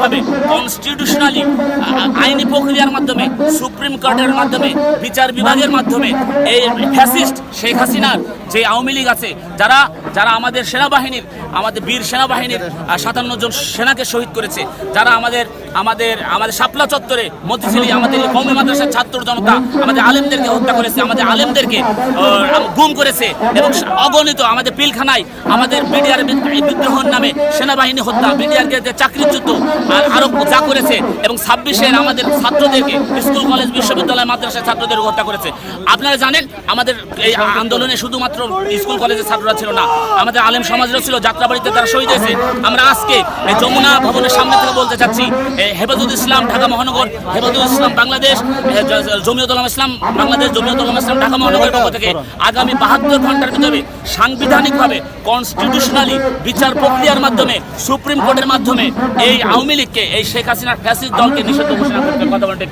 ভাবে কনস্টিটিউশনালি আইনি প্রক্রিয়ার মাধ্যমে, সুপ্রিম কোর্টের মাধ্যমে, বিচার বিভাগের মাধ্যমে, এই ফ্যাসিস্ট শেখ হাসিনার যে আওয়ামী লীগ আছে, যারা যারা আমাদের সেনাবাহিনীর, আমাদের বীর সেনাবাহিনীর সাতান্ন জন সেনাকে শহীদ করেছে, যারা আমাদের আমাদের আমাদের শাপলা চত্বরে মতিঝিলি আমাদের কৌমি মাদ্রাসার ছাত্র জনতা, আমাদের আলেমদেরকে হত্যা করেছে, আমাদের আলেমদেরকে গুম করেছে এবং অগণিত আমাদের পিলখানায় আমাদের বিডিআর বিদ্রোহর নামে সেনাবাহিনী হত্যা, বিডিআরকে চাকরিচ্যুত আর আরও করেছে এবং ছাব্বিশের আমাদের ছাত্রদেরকে স্কুল কলেজ বিশ্ববিদ্যালয় মাদ্রাসার ছাত্রদের হত্যা করেছে। আপনারা জানেন আমাদের এই আন্দোলনে শুধুমাত্র স্কুল কলেজের ছাত্ররা ছিল না আমাদের আলেম সমাজেরও ছিল যাত্রাবাড়িতে তারা শহীদ হয়েছে। আমরা আজকে এই যমুনা ভবনের সামনে থেকে বলতে চাচ্ছি হেফাজুল ইসলাম ঢাকা মহানগর হেফাজুল ইসলাম বাংলাদেশ এ, জ- জ- জমিয়ত উলামা ইসলাম বাংলাদেশ জমিয়ত ইসলাম ঢাকা মহানগরের পক্ষ থেকে আগামী বাহাত্তর ঘণ্টার ভিতরে সাংবিধানিকভাবে কনস্টিটিউশনালি বিচার প্রক্রিয়ার মাধ্যমে সুপ্রিম কোর্টের মাধ্যমে এই আওয়ামী লীগকে এই শেখ ফ্যাসিস্ট দলকে নিষিদ্ধ ঘোষণা করতে কথা বলতে